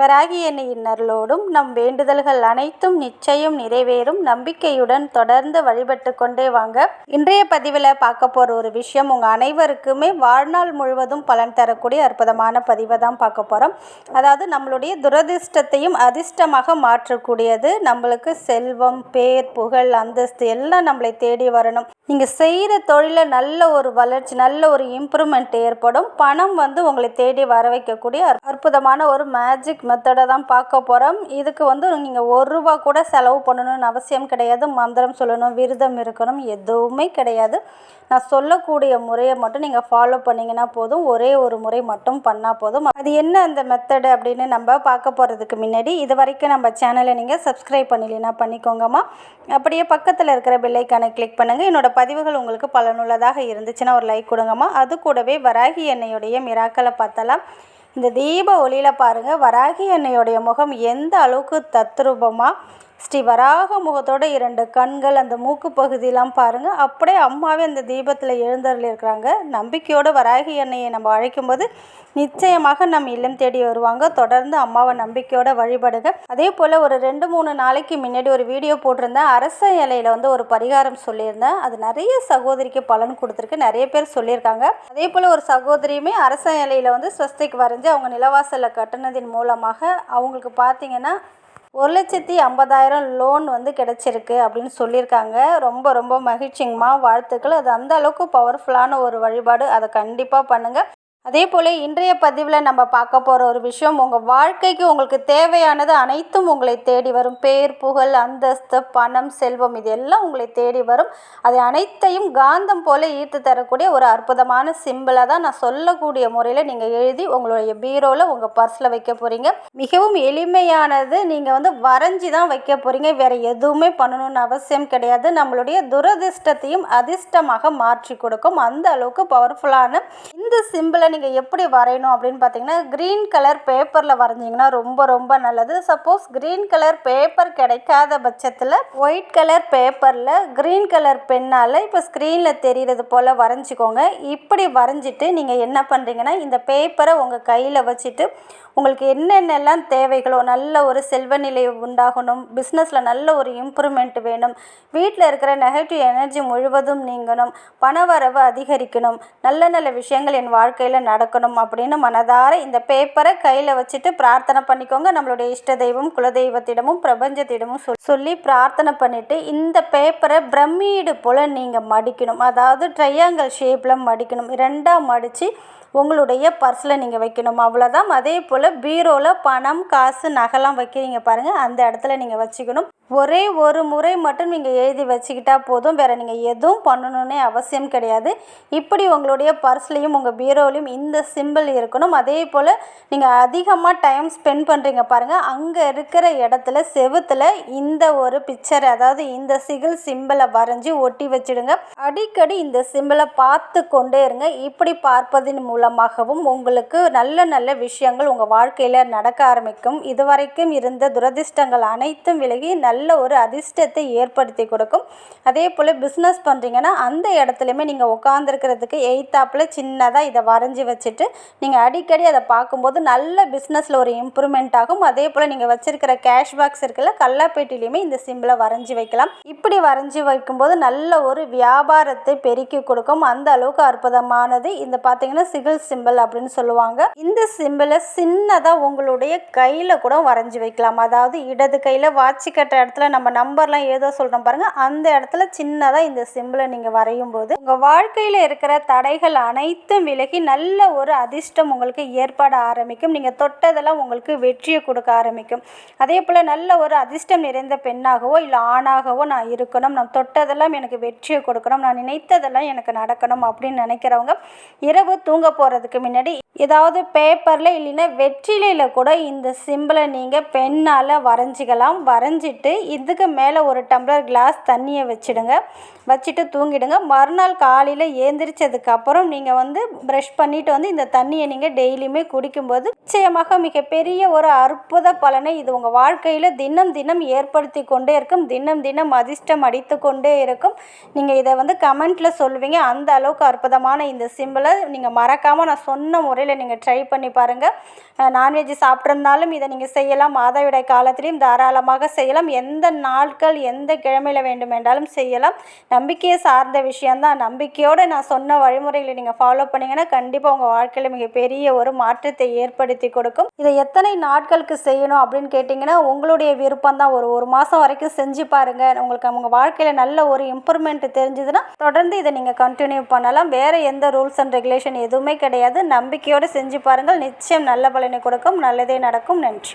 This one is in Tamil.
வராகி எண்ணெயின் அருளோடும் நம் வேண்டுதல்கள் அனைத்தும் நிச்சயம் நிறைவேறும். நம்பிக்கையுடன் தொடர்ந்து வழிபட்டு கொண்டே வாங்க. இன்றைய பதிவில் பார்க்க போகிற ஒரு விஷயம் உங்கள் அனைவருக்குமே வாழ்நாள் முழுவதும் பலன் தரக்கூடிய அற்புதமான பதிவை தான் பார்க்க போகிறோம் அதாவது நம்மளுடைய துரதிர்ஷ்டத்தையும் அதிர்ஷ்டமாக மாற்றக்கூடியது நம்மளுக்கு செல்வம் பேர் புகழ் அந்தஸ்து எல்லாம் நம்மளை தேடி வரணும். நீங்கள் செய்கிற தொழிலில் நல்ல ஒரு வளர்ச்சி நல்ல ஒரு இம்ப்ரூவ்மெண்ட் ஏற்படும். பணம் வந்து உங்களை தேடி வர வைக்கக்கூடிய அற்புதமான ஒரு மேஜிக் மெத்தடை தான் பார்க்க போகிறோம் இதுக்கு வந்து நீங்கள் ஒரு ரூபா கூட செலவு பண்ணணும்னு அவசியம் கிடையாது. மந்திரம் சொல்லணும் விரதம் இருக்கணும் எதுவுமே கிடையாது. நான் சொல்லக்கூடிய முறையை மட்டும் நீங்கள் ஃபாலோ பண்ணிங்கன்னா போதும். ஒரே ஒரு முறை மட்டும் பண்ணால் போதும். அது என்ன அந்த மெத்தடு அப்படின்னு நம்ம பார்க்க போகிறதுக்கு முன்னாடி இது வரைக்கும் நம்ம சேனலை நீங்கள் சப்ஸ்கிரைப் பண்ணலைன்னா பண்ணிக்கோங்கம்மா. அப்படியே பக்கத்தில் இருக்கிற பெல்லைக்கானை கிளிக் பண்ணுங்கள் என்னோட பதிவுகள் உங்களுக்கு பலனுள்ளதாக இருந்துச்சுன்னா ஒரு லைக் கொடுங்கம்மா. அது கூடவே வராகி எண்ணெயுடைய மிராக்களை பார்த்தலாம். இந்த தீப ஒளியில் பாருங்கள் வராகி எண்ணெயுடைய முகம் எந்த அளவுக்கு தத்ரூபமாக ஸ்ரீ வராக முகத்தோட இரண்டு கண்கள் அந்த மூக்கு பகுதியெலாம் பாருங்கள் அப்படியே அம்மாவே அந்த தீபத்தில் எழுந்தருளிருக்கிறாங்க நம்பிக்கையோடு வராகி எண்ணெயை நம்ம அழைக்கும்போது நிச்சயமாக நம் இல்லம் தேடி வருவாங்க. தொடர்ந்து அம்மாவை நம்பிக்கையோட வழிபடுங்க. அதே போல் ஒரு ரெண்டு மூணு நாளைக்கு முன்னாடி ஒரு வீடியோ போட்டிருந்தேன். அரச இலையில் வந்து ஒரு பரிகாரம் சொல்லியிருந்தேன். அது நிறைய சகோதரிக்கு பலன் கொடுத்துருக்கு. நிறைய பேர் சொல்லியிருக்காங்க. அதே போல் ஒரு சகோதரியுமே அரச இலையில் வந்து ஸ்வஸ்திக்கு வரைஞ்சி அவங்க நிலவாசலில் கட்டினதின் மூலமாக அவங்களுக்கு பார்த்தீங்கன்னா ஒரு லட்சத்தி ஐம்பதாயிரம் லோன் வந்து கிடச்சிருக்கு அப்படின்னு சொல்லியிருக்காங்க. ரொம்ப ரொம்ப மகிழ்ச்சிங்கம்மா. வாழ்த்துக்கள். அது அந்த அளவுக்கு பவர்ஃபுல்லான ஒரு வழிபாடு. அதை கண்டிப்பாக பண்ணுங்கள் அதே போல் இன்றைய பதிவில் நம்ம பார்க்க போகிற ஒரு விஷயம் உங்கள் வாழ்க்கைக்கு உங்களுக்கு தேவையானது அனைத்தும் உங்களை தேடி வரும். பேர் புகழ் அந்தஸ்து பணம் செல்வம் இது எல்லாம் உங்களை தேடி வரும். அதை அனைத்தையும் காந்தம் போல் ஈர்த்து தரக்கூடிய ஒரு அற்புதமான சிம்பிளை தான் நான் சொல்லக்கூடிய முறையில் நீங்கள் எழுதி உங்களுடைய பீரோவில் உங்கள் பர்ஸில் வைக்க போகிறீங்க மிகவும் எளிமையானது. நீங்கள் வந்து வரைஞ்சி தான் வைக்க போகிறீங்க வேறு எதுவுமே பண்ணணும்னு அவசியம் கிடையாது. நம்மளுடைய துரதிர்ஷ்டத்தையும் அதிர்ஷ்டமாக மாற்றி கொடுக்கும். அந்த அளவுக்கு பவர்ஃபுல்லான இந்த சிம்பிளை நீங்கள் எப்படி வரையணும் அப்படின்னு பார்த்தீங்கன்னா க்ரீன் கலர் பேப்பரில் வரைஞ்சிங்கன்னா ரொம்ப ரொம்ப நல்லது. சப்போஸ் க்ரீன் கலர் பேப்பர் கிடைக்காத பட்சத்தில் ஒயிட் கலர் பேப்பரில் க்ரீன் கலர் பென்னால் இப்போ ஸ்க்ரீனில் தெரிகிறது போல் வரைஞ்சிக்கோங்க. இப்படி வரைஞ்சிட்டு நீங்கள் என்ன பண்ணுறீங்கன்னா இந்த பேப்பரை உங்கள் கையில் வச்சுட்டு உங்களுக்கு என்னென்னலாம் தேவைகளோ நல்ல ஒரு செல்வ நிலை உண்டாகணும் பிஸ்னஸில் நல்ல ஒரு இம்ப்ரூவ்மெண்ட் வேணும் வீட்டில் இருக்கிற நெகட்டிவ் எனர்ஜி முழுவதும் நீங்கணும் பணவரவு அதிகரிக்கணும் நல்ல நல்ல விஷயங்கள் என் வாழ்க்கையில் நடக்கணும் அப்படின்னு மனதார இந்த பேப்பரை கையில் வச்சுட்டு பிரார்த்தனை பண்ணிக்கோங்க. நம்மளுடைய இஷ்ட தெய்வம் குலதெய்வத்திடமும் பிரபஞ்சத்திடமும் சொல் சொல்லி பிரார்த்தனை பண்ணிவிட்டு இந்த பேப்பரை பிரமிடு போல் நீங்கள் மடிக்கணும். அதாவது ட்ரையாங்கல் ஷேப்பில் மடிக்கணும். ரெண்டாக மடித்து உங்களுடைய பர்ஸில் நீங்கள் வைக்கணும். அவ்வளோதான் அதே போல் பீரோவில் பணம் காசு நகைலாம் வைக்கிறீங்க பாருங்கள் அந்த இடத்துல நீங்கள் வச்சுக்கணும். ஒரே ஒரு முறை மட்டும் நீங்கள் எழுதி வச்சுக்கிட்டா போதும். வேறு நீங்கள் எதுவும் பண்ணணுன்னே அவசியம் கிடையாது. இப்படி உங்களுடைய பர்ஸ்லேயும் உங்கள் பீரோலையும் இந்த சிம்பிள் இருக்கணும். அதே போல் நீங்கள் அதிகமாக டைம் ஸ்பெண்ட் பண்ணுறீங்க பாருங்கள் அங்கே இருக்கிற இடத்துல செவுத்தில் இந்த ஒரு பிக்சர் அதாவது இந்த சிகில் சிம்பிளை வரைஞ்சி ஒட்டி வச்சிடுங்க. அடிக்கடி இந்த சிம்பிளை பார்த்து கொண்டே இருங்க. இப்படி பார்ப்பதன் மூலமாகவும் உங்களுக்கு நல்ல நல்ல விஷயங்கள் உங்கள் வாழ்க்கையில் நடக்க ஆரம்பிக்கும். இதுவரைக்கும் இருந்த துரதிர்ஷ்டங்கள் அனைத்தும் விலகி நல்ல நல்ல ஒரு அதிர்ஷ்டத்தை ஏற்படுத்தி கொடுக்கும். அதே போல் பிஸ்னஸ் பண்ணுறீங்கன்னா அந்த இடத்துலையுமே நீங்கள் உட்காந்துருக்கிறதுக்கு எய்த்தாப்பில் சின்னதாக இதை வரைஞ்சி வச்சுட்டு நீங்கள் அடிக்கடி அதை பார்க்கும்போது நல்ல பிஸ்னஸில் ஒரு இம்ப்ரூவ்மெண்ட் ஆகும். அதே போல் நீங்கள் வச்சுருக்கிற கேஷ் பாக்ஸ் இருக்குல்ல கல்லாப்பேட்டிலையுமே இந்த சிம்பிளை வரைஞ்சி வைக்கலாம். இப்படி வரைஞ்சி வைக்கும்போது நல்ல ஒரு வியாபாரத்தை பெருக்கி கொடுக்கும். அந்த அளவுக்கு அற்புதமானது இந்த பார்த்தீங்கன்னா சிகில் சிம்பிள் அப்படின்னு சொல்லுவாங்க. இந்த சிம்பிளை சின்னதாக உங்களுடைய கையில் கூட வரைஞ்சி வைக்கலாம். அதாவது இடது கையில் வாட்சி கட்டுற இடத்துல நம்ம நம்பர்லாம் ஏதோ சொல்கிறோம் பாருங்கள் அந்த இடத்துல சின்னதாக இந்த சிம்பிளை நீங்கள் வரையும் போது உங்கள் வாழ்க்கையில் இருக்கிற தடைகள் அனைத்தும் விலகி நல்ல ஒரு அதிர்ஷ்டம் உங்களுக்கு ஏற்பட ஆரம்பிக்கும். நீங்கள் தொட்டதெல்லாம் உங்களுக்கு வெற்றியை கொடுக்க ஆரம்பிக்கும். அதே போல் நல்ல ஒரு அதிர்ஷ்டம் நிறைந்த பெண்ணாகவோ இல்லை ஆணாகவோ நான் இருக்கணும். நான் தொட்டதெல்லாம் எனக்கு வெற்றியை கொடுக்கணும். நான் நினைத்ததெல்லாம் எனக்கு நடக்கணும் அப்படின்னு நினைக்கிறவங்க இரவு தூங்க போகிறதுக்கு முன்னாடி ஏதாவது பேப்பரில் இல்லைன்னா வெற்றிலையில் கூட இந்த சிம்பிளை நீங்கள் பெண்ணால் வரைஞ்சிக்கலாம். வரைஞ்சிட்டு இதுக்கு மேலே ஒரு டம்ளர் கிளாஸ் தண்ணியை வச்சிடுங்க. வச்சுட்டு தூங்கிடுங்க. மறுநாள் காலையில் ஏந்திரிச்சதுக்கப்புறம் நீங்கள் வந்து ப்ரஷ் பண்ணிவிட்டு வந்து இந்த தண்ணியை நீங்கள் டெய்லியுமே குடிக்கும்போது நிச்சயமாக மிகப்பெரிய ஒரு அற்புத பலனை இது உங்கள் வாழ்க்கையில் தினம் தினம் ஏற்படுத்தி கொண்டே இருக்கும். தினம் தினம் அதிர்ஷ்டம் அடித்து கொண்டே இருக்கும். நீங்கள் இதை வந்து கமெண்ட்டில் சொல்லுவீங்க. அந்த அளவுக்கு அற்புதமான இந்த சிம்பிளை நீங்கள் மறக்காமல் நான் சொன்ன முறையில் நீங்கள் ட்ரை பண்ணி பாருங்கள் நான்வெஜ் சாப்பிட்ருந்தாலும் இதை நீங்கள் செய்யலாம். மாதவிடாய் காலத்திலையும் தாராளமாக செய்யலாம். எந்த நாட்கள் எந்த கிழமையில் வேண்டுமென்றாலும் செய்யலாம். நம்பிக்கையை சார்ந்த விஷயந்தான் நம்பிக்கையோடு நான் சொன்ன வழிமுறைகளை நீங்கள் ஃபாலோ பண்ணிங்கன்னா கண்டிப்பாக உங்கள் வாழ்க்கையில் மிகப்பெரிய ஒரு மாற்றத்தை ஏற்படுத்தி கொடுக்கும். இதை எத்தனை நாட்களுக்கு செய்யணும் அப்படின்னு கேட்டிங்கன்னா உங்களுடைய விருப்பம் தான் ஒரு ஒரு மாதம் வரைக்கும் செஞ்சு பாருங்கள் உங்களுக்கு உங்கள் வாழ்க்கையில் நல்ல ஒரு இம்ப்ரூவ்மெண்ட் தெரிஞ்சதுன்னா தொடர்ந்து இதை நீங்கள் கண்டினியூ பண்ணலாம். வேறு எந்த ரூல்ஸ் அண்ட் ரெகுலேஷன் எதுவுமே கிடையாது. நம்பிக்கை நம்பிக்கையோடு செஞ்சு பாருங்கள். நிச்சயம் நல்ல பலனை கொடுக்கும். நல்லதே நடக்கும். நன்றி.